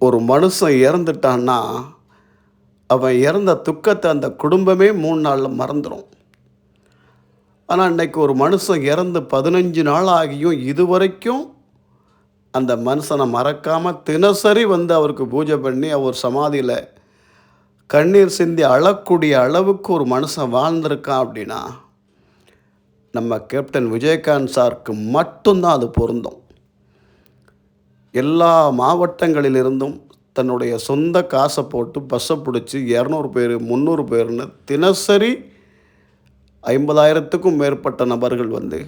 ஒரு மனுஷன் இறந்துட்டான்னா அவன் இறந்த துக்கத்தை அந்த குடும்பமே மூணு நாளில் மறந்துடும் ஆனால் இன்றைக்கி ஒரு மனுஷன் இறந்து பதினஞ்சு நாள் ஆகியும் இதுவரைக்கும் அந்த மனுஷனை மறக்காமல் தினசரி வந்து அவருக்கு பூஜை பண்ணி அவர் சமாதியில் கண்ணீர் சிந்தி அழக்கூடிய அளவுக்கு ஒரு மனுஷன் வாழ்ந்திருக்கான் அப்படின்னா நம்ம கேப்டன் விஜயகாந்த் சாருக்கு மட்டும்தான் அது பொருந்தும். எல்லா மாவட்டங்களிலிருந்தும் தன்னுடைய சொந்த காசை போட்டு பஸ்ஸை பிடிச்சி இரநூறு பேர் முந்நூறு பேர்னு தினசரி ஐம்பதாயிரத்துக்கும் மேற்பட்ட நபர்கள் வந்து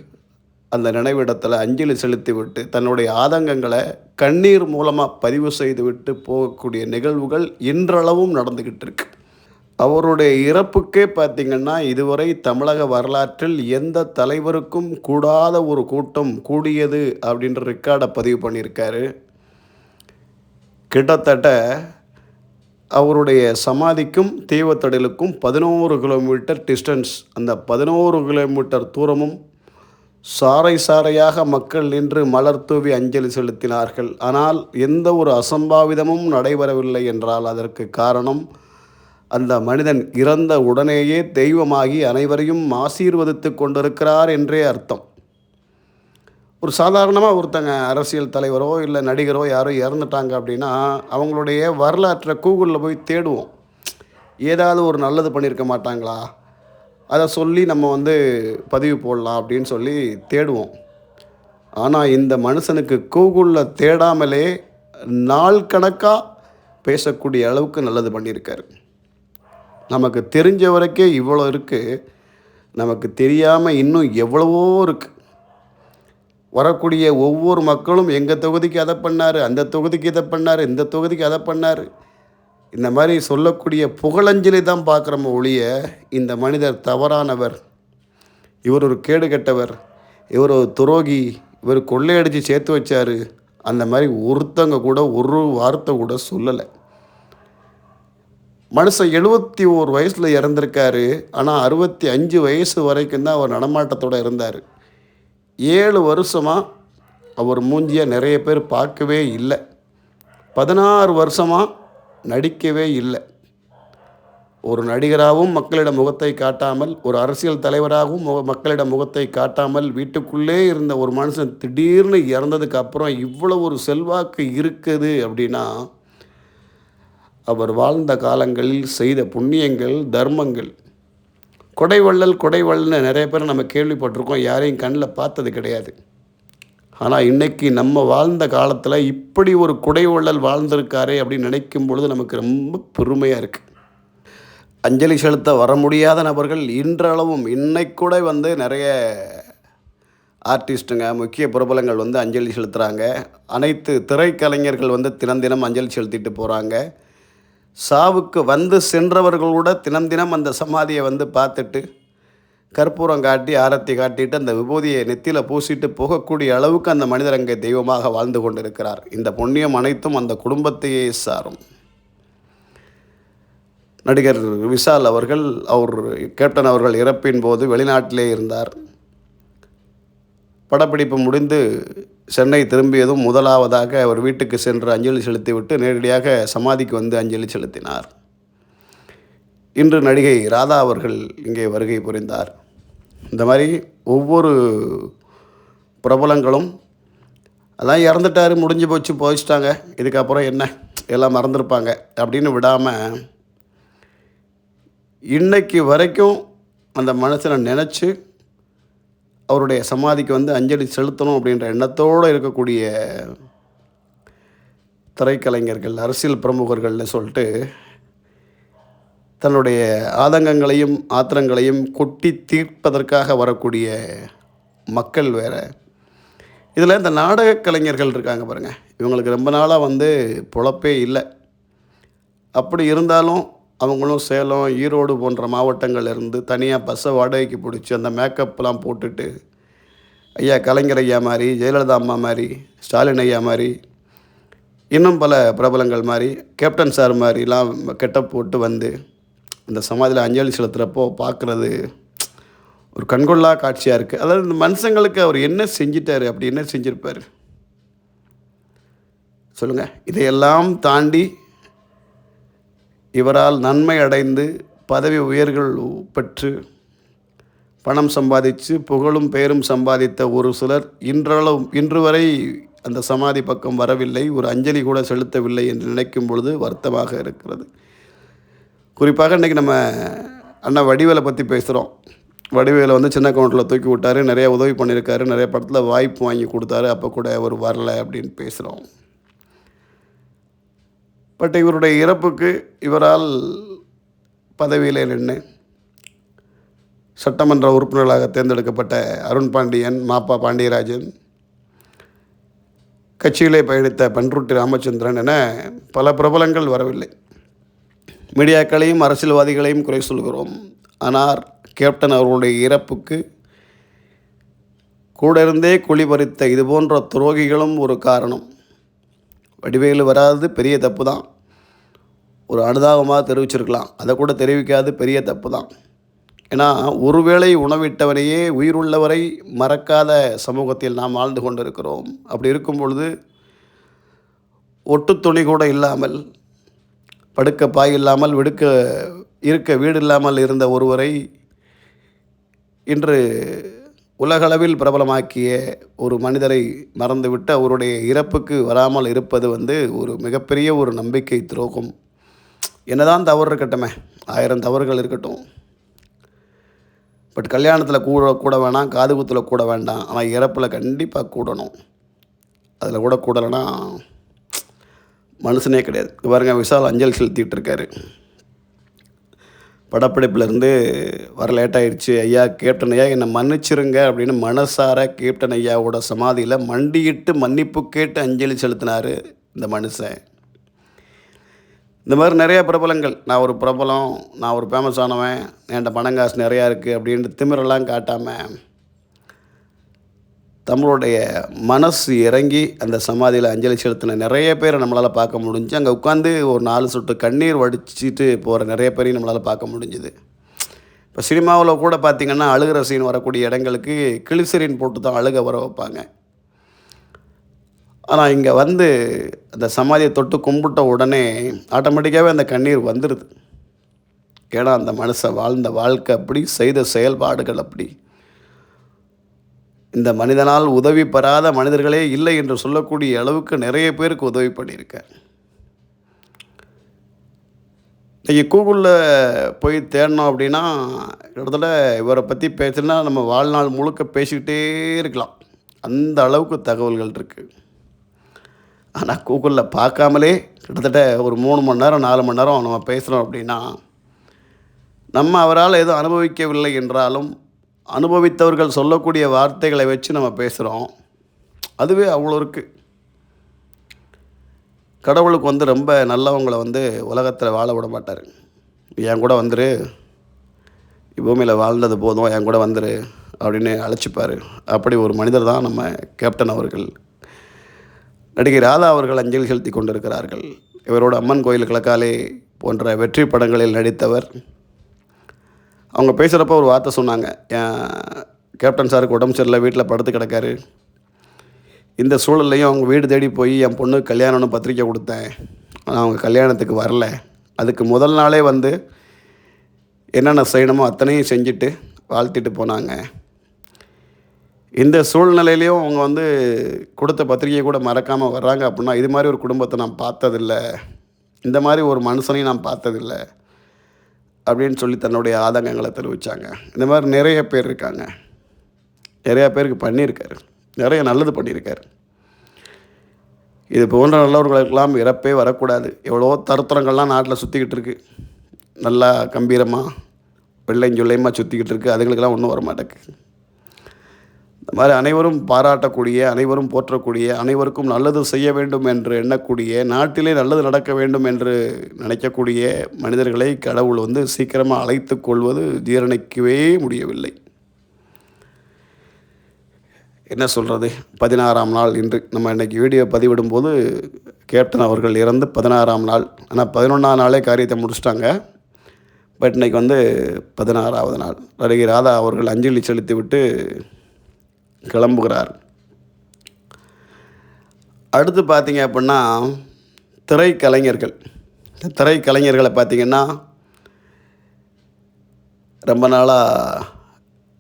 அந்த நினைவிடத்தில் அஞ்சலி செலுத்திவிட்டு தன்னுடைய ஆதங்கங்களை கண்ணீர் மூலமாக பதிவு செய்துவிட்டு போகக்கூடிய நிகழ்வுகள் இன்றளவும் நடந்துக்கிட்டு இருக்கு. அவருடைய இறப்புக்கே பார்த்திங்கன்னா இதுவரை தமிழக வரலாற்றில் எந்த தலைவருக்கும் கூடாத ஒரு கூட்டம் கூடியது அப்படின்ற ரெக்கார்டை பதிவு பண்ணியிருக்காரு. கிட்டத்தட்ட அவருடைய சமாதிக்கும் தீவத்தடலுக்கும் பதினோரு கிலோமீட்டர் டிஸ்டன்ஸ். அந்த பதினோரு கிலோமீட்டர் தூரமும் சாறை சாறையாக மக்கள் நின்று மலர் தூவி அஞ்சலி செலுத்தினார்கள். ஆனால் எந்த ஒரு அசம்பாவிதமும் நடைபெறவில்லை என்றால் அதற்கு காரணம் அந்த மனிதன் இறந்த உடனேயே தெய்வமாகி அனைவரையும் ஆசீர்வதித்து கொண்டிருக்கிறார் என்றே அர்த்தம். ஒரு சாதாரணமாக ஒருத்தங்க அரசியல் தலைவரோ இல்லை நடிகரோ யாரோ இறந்துட்டாங்க அப்படின்னா அவங்களுடைய வரலாற்றை கூகுளில் போய் தேடுவோம். ஏதாவது ஒரு நல்லது பண்ணியிருக்க மாட்டாங்களா? அதை சொல்லி நம்ம வந்து பதிவு போடலாம் அப்படின்னு சொல்லி தேடுவோம். ஆனால் இந்த மனுஷனுக்கு கூகுளில் தேடாமலே நாள் கணக்காக பேசக்கூடிய அளவுக்கு நல்லது பண்ணியிருக்காரு. நமக்கு தெரிஞ்ச வரைக்கே இவ்வளோ இருக்குது நமக்கு தெரியாமல் இன்னும் எவ்வளவோ இருக்குது வரக்கூடிய ஒவ்வொரு மக்களும் எங்கள் தொகுதிக்கு அதை பண்ணார் அந்த தொகுதிக்கு இதை பண்ணார் இந்த தொகுதிக்கு அதை பண்ணார். இந்த மாதிரி சொல்லக்கூடிய புகழஞ்சலி தான் பார்க்குறோமோ ஒழிய இந்த மனிதர் தவறானவர். இவர் ஒரு கேடு கெட்டவர். இவர் ஒரு துரோகி. இவர் கொள்ளையடித்து சேர்த்து வச்சார். அந்த மாதிரி ஒருத்தங்க கூட ஒரு வார்த்தை கூட சொல்லலை. மனுஷன் எழுபத்தி ஓரு வயசில் இறந்துருக்காரு. ஆனால் அறுபத்தி அஞ்சு வயசு வரைக்கும் தான் அவர் நடமாட்டத்தோடு இருந்தார். ஏழு வருஷமாக அவர் மூஞ்சியை நிறைய பேர் பார்க்கவே இல்லை. பதினாறு வருஷமாக நடிக்கவே இல்லை. ஒரு நடிகராகவும் மக்களிடம் முகத்தை காட்டாமல் ஒரு அரசியல் தலைவராகவும் முக மக்களிடம் முகத்தை காட்டாமல் வீட்டுக்குள்ளே இருந்த ஒரு மனுஷன் திடீர்னு இறந்ததுக்கு அப்புறம் இவ்வளோ ஒரு செல்வாக்கு இருக்குது அப்படின்னா அவர் வாழ்ந்த காலங்களில் செய்த புண்ணியங்கள் தர்மங்கள் கொடைவள்ளல் கொடைவள்ளல்னு நிறைய பேர் நம்ம கேள்விப்பட்டிருக்கோம். யாரையும் கண்ணில் பார்த்தது கிடையாது. ஆனால் இன்றைக்கி நம்ம வாழ்ந்த காலத்தில் இப்படி ஒரு குடைவள்ளல் வாழ்ந்திருக்காரே அப்படின்னு நினைக்கும் பொழுது நமக்கு ரொம்ப பெருமையாக இருக்குது அஞ்சலி செலுத்த வர முடியாத நபர்கள் இன்றளவும் இன்னைக்கூட வந்து நிறைய ஆர்டிஸ்ட்டுங்க முக்கிய பிரபலங்கள் வந்து அஞ்சலி செலுத்துகிறாங்க அனைத்து திரைக்கலைஞர்கள் வந்து தினம் தினம் அஞ்சலி செலுத்திட்டு போகிறாங்க சாவுக்கு வந்து சென்றவர்கள் கூட தினம் தினம் அந்த சமாதியை வந்து பார்த்துட்டு கற்பூரம் காட்டி ஆரத்தி காட்டிட்டு அந்த விபூதியை நெத்தியில் பூசிட்டு போகக்கூடிய அளவுக்கு அந்த மனிதர் அங்கே தெய்வமாக வாழ்ந்து கொண்டிருக்கிறார். இந்த புண்ணியம் அனைத்தும் அந்த குடும்பத்தையே சாரும். நடிகர் விஷால் அவர்கள் அவர் கேப்டன் அவர்கள் இறப்பின் போது வெளிநாட்டிலே இருந்தார். படப்பிடிப்பு முடிந்து சென்னை திரும்பியதும் முதலாவதாக அவர் வீட்டுக்கு சென்று அஞ்சலி செலுத்திவிட்டு நேரடியாக சமாதிக்கு வந்து அஞ்சலி செலுத்தினார். இன்று நடிகை ராதா அவர்கள் இங்கே வருகை புரிந்தார். இந்த மாதிரி ஒவ்வொரு பிரபலங்களும் அதான் இறந்துட்டாரு முடிஞ்சு போச்சு போயிச்சிட்டாங்க இதுக்கப்புறம் என்ன? எல்லாம் மறந்துருப்பாங்க அப்படின்னு விடாமல் இன்னைக்கு வரைக்கும் அந்த மனுஷனை நினச்சி அவருடைய சமாதிக்கு வந்து அஞ்சலி செலுத்தணும் அப்படின்ற எண்ணத்தோடு இருக்கக்கூடிய திரைக்கலைஞர்கள் அரசியல் பிரமுகர்கள்னு சொல்லிட்டு தன்னுடைய ஆதங்கங்களையும் ஆத்திரங்களையும் கொட்டி தீர்ப்பதற்காக வரக்கூடிய மக்கள் வேறு. இதில் இந்த நாடக கலைஞர்கள் இருக்காங்க பாருங்கள் இவங்களுக்கு ரொம்ப நாளாக வந்து பொழப்பே இல்லை. அப்படி இருந்தாலும் அவங்களும் சேலம் ஈரோடு போன்ற மாவட்டங்கள்லேருந்து தனியாக பஸ்ஸை வாடகைக்கு பிடிச்சி அந்த மேக்கப்லாம் போட்டுட்டு ஐயா கலைஞர் ஐயா மாதிரி ஜெயலலிதா அம்மா மாதிரி ஸ்டாலின் ஐயா மாதிரி இன்னும் பல பிரபலங்கள் மாதிரி கேப்டன் சார் மாதிரிலாம் கெட்டப் போட்டு வந்து அந்த சமாதியில் அஞ்சலி செலுத்துகிறப்போ பார்க்குறது ஒரு கண்கொள்ளா காட்சியாக இருக்குது அதாவது இந்த மனுஷங்களுக்கு அவர் என்ன செஞ்சிட்டார் அப்படி என்ன செஞ்சுருப்பார்? சொல்லுங்கள் இதையெல்லாம் தாண்டி இவரால் நன்மை அடைந்து பதவி உயர்கள் பெற்று பணம் சம்பாதித்து புகழும் பெயரும் சம்பாதித்த ஒரு சிலர் இன்றளவு இன்று வரை அந்த சமாதி பக்கம் வரவில்லை ஒரு அஞ்சலி கூட செலுத்தவில்லை என்று நினைக்கும் பொழுது வருத்தமாக இருக்கிறது. குறிப்பாக இன்றைக்கி நம்ம அண்ணா வடிவேலை பற்றி பேசுகிறோம் வடிவேலை வந்து சின்ன கவுண்டரில் தூக்கி விட்டார் நிறைய உதவி பண்ணியிருக்காரு நிறைய படத்தில் வாய்ப்பு வாங்கி கொடுத்தாரு அப்போ கூட அவர் வரலை அப்படின்னு பேசுகிறோம் பட் இவருடைய இறப்புக்கு இவரால் பதவியில் நின்று சட்டமன்ற உறுப்பினர்களாக தேர்ந்தெடுக்கப்பட்ட அருண் பாண்டியன் மாப்பா பாண்டியராஜன் கட்சியிலே பயணித்த பன்ருட்டி ராமச்சந்திரன் என பல பிரபலங்கள் வரவில்லை. மீடியாக்களையும் அரசியல்வாதிகளையும் குறை சொல்கிறோம். ஆனால் கேப்டன் அவர்களுடைய இறப்புக்கு கூட இருந்தே குழி பறித்த இது போன்ற துரோகிகளும் ஒரு காரணம். வடிவேலு வராது பெரிய தப்பு தான் ஒரு அனுதாபமாக தெரிவிச்சிருக்கலாம். அதை கூட தெரிவிக்காது பெரிய தப்பு தான் ஏன்னா ஒருவேளை உணவிட்டவனையே உயிருள்ளவரை மறக்காத சமூகத்தில் நாம் வாழ்ந்து கொண்டிருக்கிறோம். அப்படி இருக்கும் பொழுது ஒட்டு துணி கூட இல்லாமல் படுக்க பாய் இல்லாமல் விடுக்க இருக்க வீடு இல்லாமல் இருந்த ஒருவரை இன்று உலகளவில் பிரபலமாக்கிய ஒரு மனிதரை மறந்துவிட்டு அவருடைய இறப்புக்கு வராமல் இருப்பது வந்து ஒரு மிகப்பெரிய ஒரு நம்பிக்கை துரோகம். என்னதான் தவறு இருக்கட்டுமே ஆயிரம் தவறுகள் இருக்கட்டும். பட் கல்யாணத்தில் கூட கூட வேணாம் காது குத்தில் கூட வேண்டாம். ஆனால் இறப்பில் கண்டிப்பாக கூடணும். அதில் கூட கூடலைன்னா மனுஷனே கிடையாது. பாருங்க விஷால் அஞ்சல் செலுத்திகிட்டு இருக்காரு. படப்பிடிப்புலேருந்து வர லேட்டாயிடுச்சு ஐயா கேப்டன் ஐயா என்னை மன்னிச்சிருங்க அப்படின்னு மனசார கேப்டன் ஐயாவோட சமாதியில் மண்டியிட்டு மன்னிப்பு கேட்டு அஞ்சலி செலுத்தினார் இந்த மனுஷன். இந்த மாதிரி நிறைய பிரபலங்கள். நான் ஒரு பிரபலம் நான் ஒரு ஃபேமஸ் ஆனவன் என்கிட்ட பணம் காசு நிறையா இருக்குது அப்படின்ட்டு திமிரெல்லாம் காட்டாமல் தமிழுடைய மனசு இறங்கி அந்த சமாதியில் அஞ்சலி செலுத்தின நிறைய பேரை நம்மளால் பார்க்க முடிஞ்சு அங்கே உட்காந்து ஒரு நாலு சொட்டு கண்ணீர் வடிச்சிட்டு போகிற நிறைய பேரையும் நம்மளால் பார்க்க முடிஞ்சுது. இப்போ சினிமாவில் கூட பார்த்திங்கன்னா அழுகிற சீன் வரக்கூடிய இடங்களுக்கு கிளிசரின் போட்டு தான் அழுக வர வைப்பாங்க. ஆனால் இங்கே வந்து அந்த சமாதியை தொட்டு கும்பிட்ட உடனே ஆட்டோமேட்டிக்காகவே அந்த கண்ணீர் வந்துடுது ஏன்னா அந்த மனுஷன் வாழ்ந்த வாழ்க்கை அப்படி செய்த செயல்பாடுகள் அப்படி. இந்த மனிதனால் உதவி பெறாத மனிதர்களே இல்லை என்று சொல்லக்கூடிய அளவுக்கு நிறைய பேருக்கு உதவி பண்ணியிருக்கேன் இன்றைக்கி கூகுளில் போய் தேடினோம் அப்படின்னா கிட்டத்தட்ட இவரை பற்றி பேசினா நம்ம வாழ்நாள் முழுக்க பேசிக்கிட்டே இருக்கலாம். அந்த அளவுக்கு தகவல்கள் இருக்குது ஆனால் கூகுளில் பார்க்காமலே கிட்டத்தட்ட ஒரு மூணு மணி நேரம் நாலு மணி நேரம் நம்ம பேசுகிறோம் அப்படின்னா நம்ம அவரால் எதுவும் அனுபவிக்கவில்லை என்றாலும் அனுபவித்தவர்கள் சொல்லக்கூடிய வார்த்தைகளை வச்சு நம்ம பேசுகிறோம் அதுவே அவ்வளோ இருக்குது கடவுளுக்கு வந்து ரொம்ப நல்லவங்களை வந்து உலகத்தில் வாழ விட மாட்டார். என் கூட வந்துரு. பூமியில் வாழ்ந்தது போதும் என் கூட வந்துரு அப்படின்னு அழைச்சிப்பார். அப்படி ஒரு மனிதர் தான் நம்ம கேப்டன் அவர்கள். நடிகை ராதா அவர்கள் அஞ்சலி செலுத்தி கொண்டிருக்கிறார்கள். இவரோட அம்மன் கோயில் கிழக்காலே போன்ற வெற்றி படங்களில் நடித்தவர் அவங்க பேசுகிறப்ப ஒரு வார்த்தை சொன்னாங்க. கேப்டன் சாருக்கு உடம்பு சரியில்லை வீட்டில் படுத்து கிடக்காரு. இந்த சூழல்லையும் அவங்க வீடு தேடி போய் என் பொண்ணு கல்யாணம்னு பத்திரிக்கை கொடுத்தேன். ஆனால் அவங்க கல்யாணத்துக்கு வரல. அதுக்கு முதல் நாளே வந்து என்னென்ன செய்யணுமோ அத்தனையும் செஞ்சுட்டு வாழ்த்திட்டு போனாங்க. இந்த சூழ்நிலையிலையும் அவங்க வந்து கொடுத்த பத்திரிகையை கூட மறக்காமல் வர்றாங்க அப்படின்னா இது மாதிரி ஒரு குடும்பத்தை நான் பார்த்ததில்ல. இந்த மாதிரி ஒரு மனுஷனையும் நான் பார்த்ததில்ல. அப்படின்னு சொல்லி தன்னுடைய ஆதங்கங்களை தெரிவித்தாங்க இந்த மாதிரி நிறைய பேர் இருக்காங்க. நிறையா பேருக்கு பண்ணியிருக்காரு. நிறைய நல்லது பண்ணியிருக்காரு. இது போன்ற நல்லவர்களுக்கெல்லாம் இறப்பே வரக்கூடாது. எவ்வளோ தருத்திரங்கள்லாம் நாட்டில் சுற்றிக்கிட்டு இருக்கு. நல்லா கம்பீரமாக வெள்ளைஞ்சொல்லையமாக சுற்றிக்கிட்டு இருக்குது அதுங்களுக்கெல்லாம் ஒன்றும் வர மாட்டேங்குது இந்த மாதிரி அனைவரும் பாராட்டக்கூடிய அனைவரும் போற்றக்கூடிய அனைவருக்கும் நல்லது செய்ய வேண்டும் என்று எண்ணக்கூடிய நாட்டிலே நல்லது நடக்க வேண்டும் என்று நினைக்கக்கூடிய மனிதர்களை கடவுள் வந்து சீக்கிரமாக அழைத்து கொள்வது ஜீரணிக்கவே முடியவில்லை. என்ன சொல்கிறது பதினாறாம் நாள் இன்று நம்ம இன்றைக்கி வீடியோ பதிவிடும்போது கேப்டன் அவர்கள் இறந்து பதினாறாம் நாள். ஆனால் பதினொன்றாம் நாளே காரியத்தை முடிச்சிட்டாங்க. பட் இன்றைக்கி வந்து பதினாறாவது நாள். நடிகை ராதா அவர்கள் அஞ்சலி செலுத்திவிட்டு கிளம்புகிறார். அடுத்து பார்த்தீங்க அப்படின்னா திரைக்கலைஞர்கள். இந்த திரைக்கலைஞர்களை பார்த்தீங்கன்னா ரொம்ப நாளாக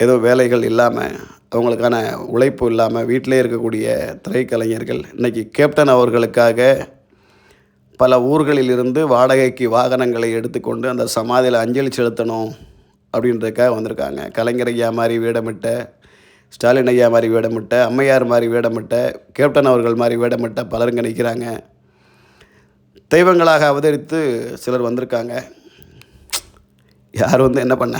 ஏதோ வேலைகள் இல்லாமல் அவங்களுக்கான உழைப்பு இல்லாமல் வீட்டிலே இருக்கக்கூடிய திரைக்கலைஞர்கள் இன்றைக்கி கேப்டன் அவர்களுக்காக பல ஊர்களிலிருந்து வாடகைக்கு வாகனங்களை எடுத்துக்கொண்டு அந்த சமாதியில் அஞ்சலி செலுத்தணும் அப்படின்றதுக்காக வந்திருக்காங்க. கலைஞர் ஐயா மாதிரி வேடமிட்ட ஸ்டாலின் ஐயா மாதிரி வேடமிட்ட அம்மையார் மாதிரி வேடமிட்ட கேப்டன் அவர்கள் மாதிரி வேடமிட்ட பலருங்க நிற்கிறாங்க தெய்வங்களாக அவதரித்து சிலர் வந்திருக்காங்க. யார் வந்து என்ன பண்ண?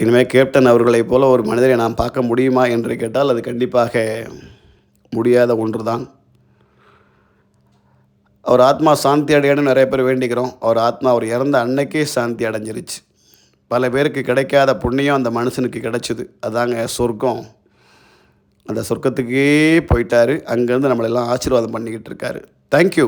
இனிமேல் கேப்டன் அவர்களைப் போல ஒரு மனிதரை நாம் பார்க்க முடியுமா என்று கேட்டால் அது கண்டிப்பாக முடியாத ஒன்று தான் அவர் ஆத்மா சாந்தி அடையணும்னு நிறைய பேர் வேண்டிக்கிறோம். அவர் ஆத்மா அவர் இறந்த அன்னைக்கே சாந்தி அடைஞ்சிருச்சு. பல பேருக்கு கிடைக்காத புண்ணியம் அந்த மனுஷனுக்கு கிடைச்சிது. அதாங்க சொர்க்கம். அந்த சொர்க்கத்துக்கே போயிட்டார். அங்கேருந்து நம்மளெல்லாம் ஆசீர்வாதம் பண்ணிக்கிட்டு இருக்காரு. தேங்க்யூ